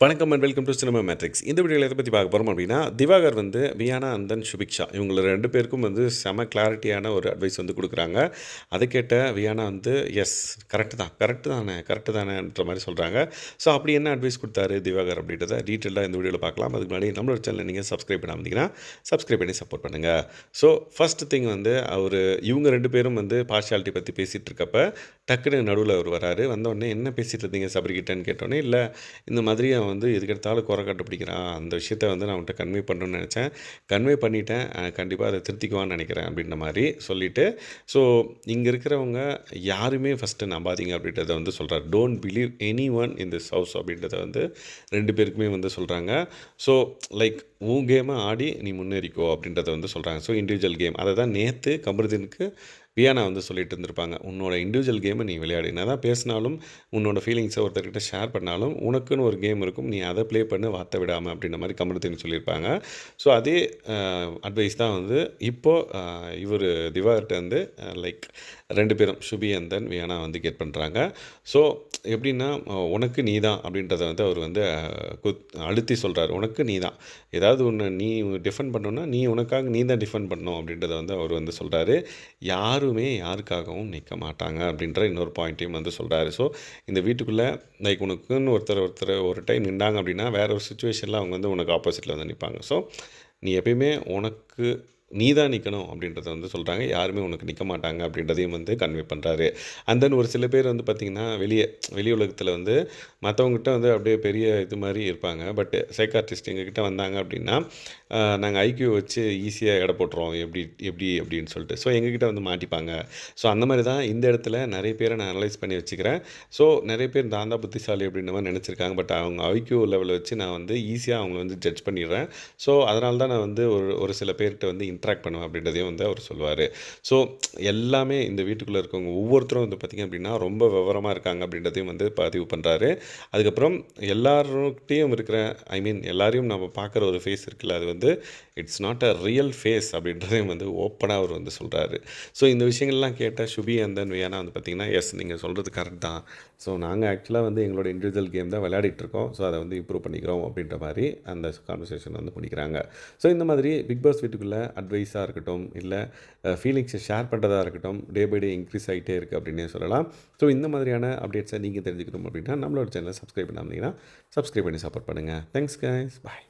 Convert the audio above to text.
வணக்கம் and welcome to cinema matrix இந்த வீடியோவில் எதை பற்றி பார்க்க போகிறோம் அப்படின்னா திவாகர் வந்து வியானா அந்தன் சுபிக்ஷா இவங்க ரெண்டு பேருக்கும் வந்து செம கிளாரிட்டியான ஒரு அட்வைஸ் வந்து கொடுக்குறாங்க. அதை கேட்ட வியானா வந்து எஸ் கரெக்டு தான் கரெக்டு தானே கரெக்டு தானேன்ற மாதிரி சொல்கிறாங்க ஸோ அப்படி என்ன அட்வைஸ் கொடுத்தாரு திவாகர் அப்படின்றத டீட்டெயிலாக இந்த வீடியோவில் பார்க்கலாம். அதுக்கு முன்னாடி நம்மளோட சேனல் நீங்கள் சப்ஸ்கிரைப் பண்ணாமதிங்கன்னா சப்ஸ்கிரைப் பண்ணி சப்போர்ட் பண்ணுங்கள் ஸோ ஃபஸ்ட்டு திங் வந்து அவர் இவங்க ரெண்டு பேரும் வந்து பார்ஷியாலிட்டி பற்றி பேசிகிட்டு இருக்கப்ப டக்குன்னு நடுவில் அவர் வராரு. வந்தோடனே என்ன பேசிகிட்டு இருந்தீங்க சபரிக்கிட்டேன்னு கேட்டோன்னே இல்லை இந்த மாதிரி அவன் வந்து எதுக்கெடுத்தாலும் குறை கண்டுபிடிக்கிறான். அந்த விஷயத்த வந்து நான் அவன்கிட்ட கன்வே பண்ணணும்னு நினச்சேன். கன்வே பண்ணிட்டேன். கண்டிப்பாக அதை திருத்திக்குவான்னு நினைக்கிறேன் அப்படின்ற மாதிரி சொல்லிவிட்டு ஸோ இங்கே இருக்கிறவங்க யாருமே ஃபஸ்ட்டு நம்பாதீங்க அப்படின்றத வந்து சொல்கிறார் don't believe anyone in this house அப்படின்றத வந்து ரெண்டு பேருக்குமே வந்து சொல்கிறாங்க ஸோ லைக் உன் கேமை ஆடி நீ முன்னேறிக்கோ அப்படின்றத வந்து சொல்கிறாங்க ஸோ இண்டிவிஜுவல் கேம் அதை தான் நேற்று கமருதீனுக்கு வியானா வந்து சொல்லிட்டு இருந்திருப்பாங்க. உன்னோட இண்டிவிஜுவல் கேமை நீ விளையாடு. என்ன தான் பேசினாலும் உன்னோட ஃபீலிங்ஸை ஒருத்தர்கிட்ட ஷேர் பண்ணாலும் உனக்குன்னு ஒரு கேம் இருக்கும். நீ அதை ப்ளே பண்ண வார்த்தை விடாமல் அப்படின்ற மாதிரி கமருதீன் சொல்லியிருப்பாங்க. ஸோ அதே அட்வைஸ் தான் வந்து இப்போது இவர் திவாகர்கிட்ட வந்து லைக் ரெண்டு பேரும் சுபி அண்ட் தென் வியானா வந்து கேட் பண்ணுறாங்க ஸோ எப்படின்னா உனக்கு நீ தான் அப்படின்றத வந்து அவர் வந்து குத்- அழுத்தி சொல்கிறார் உனக்கு நீ தான் ஏதாவது ஒன்று நீ டிஃபெண்ட் பண்ணணும்னா நீ உனக்காக நீ தான் டிஃபெண்ட் பண்ணணும் அப்படின்றத வந்து அவர் வந்து சொல்கிறாரு யாருமே யாருக்காகவும் நிற்க மாட்டாங்க அப்படின்ற இன்னொரு பாயிண்ட்டையும் வந்து சொல்கிறாரு ஸோ இந்த வீட்டுக்குள்ளே லைக் உனக்குன்னு ஒருத்தர் ஒருத்தர் ஒரு டைம் நின்றாங்க அப்படின்னா வேற ஒரு சுச்சுவேஷனில் அவங்க வந்து உனக்கு ஆப்போசிட்டில் வந்து நிற்பாங்க ஸோ நீ எப்பயுமே உனக்கு நீ தான் நிற்கணும் அப்படின்றத வந்து சொல்கிறாங்க யாருமே உனக்கு நிற்க மாட்டாங்க அப்படின்றதையும் வந்து கன்வே பண்ணுறாரு அண்ட் தென் ஒரு சில பேர் வந்து பார்த்திங்கன்னா வெளியே வெளி உலகத்தில் வந்து மற்றவங்ககிட்ட வந்து அப்படியே பெரிய இது மாதிரி இருப்பாங்க. பட் சைக்கார்டிஸ்ட் எங்ககிட்ட வந்தாங்க அப்படின்னா நாங்கள் ஐக்கியூ வச்சு ஈஸியாக எடை போட்டுருவோம். எப்படி எப்படி அப்படின்னு சொல்லிட்டு. ஸோ எங்ககிட்ட வந்து மாட்டிப்பாங்க. ஸோ அந்த மாதிரி தான் இந்த இடத்துல நிறைய பேரை நான் அனலைஸ் பண்ணி வச்சுக்கிறேன். ஸோ நிறைய பேர் நான் தான் புத்திசாலி அப்படின்ற மாதிரி நினச்சிருக்காங்க. பட் அவங்க ஐக்கியூ லெவலில் வச்சு நான் வந்து ஈஸியாக அவங்கள வந்து ஜட்ஜ் பண்ணிடுறேன். ஸோ அதனால தான் நான் வந்து ஒரு ஒரு சில பேர்கிட்ட வந்து இன்ட்ராக்ட் பண்ணுவேன் அப்படின்றதையும் வந்து அவர் சொல்லுவார் ஸோ எல்லாமே இந்த வீட்டுக்குள்ளே இருக்கவங்க ஒவ்வொருத்தரும் வந்து பார்த்திங்க அப்படின்னா ரொம்ப விவரமாக இருக்காங்க அப்படின்றதையும் வந்து பதிவு பண்ணுறாரு அதுக்கப்புறம் எல்லார்கிட்டையும் இருக்கிற ஐ மீன் எல்லாரையும் நம்ம பார்க்குற ஒரு ஃபேஸ் இருக்குல்ல அது வந்து it's not a real face அப்படின்றதையும் வந்து ஓப்பனாக அவர் வந்து சொல்கிறாரு ஸோ இந்த விஷயங்கள்லாம் கேட்டால் சுபி அந்த வியானா வந்து பார்த்திங்கன்னா எஸ் நீங்கள் சொல்கிறது கரெக்ட் தான். ஸோ நாங்கள் ஆக்சுவலாக வந்து எங்களோட இண்டிவிஜுவல் கேம் தான் விளையாடிட்டு இருக்கோம். ஸோ அதை வந்து இம்ப்ரூவ் பண்ணிக்கிறோம். அப்படின்ற மாதிரி அந்த கான்வர்சேஷன் வந்து முடிக்கிறாங்க. ஸோ இந்த மாதிரி பிக் பாஸ் வீட்டுக்குள்ளே அட்வைஸாக இருக்கட்டும் இல்லை ஃபீலிங்ஸை ஷேர் பண்ணுறதா இருக்கட்டும் டே பை டே இன்க்ரீஸ் ஆகிட்டே இருக்குது அப்படின்னே சொல்லலாம். ஸோ இந்த மாதிரியான அப்டேட்ஸை நீங்கள் தெரிஞ்சுக்கணும் அப்படின்னா நம்மளோட சேனலை சப்ஸ்கிரைப் பண்ணாமல் சப்ஸ்கிரைப் பண்ணி சப்போர்ட் பண்ணுங்கள் தேங்க்ஸ் கைஸ் பாய்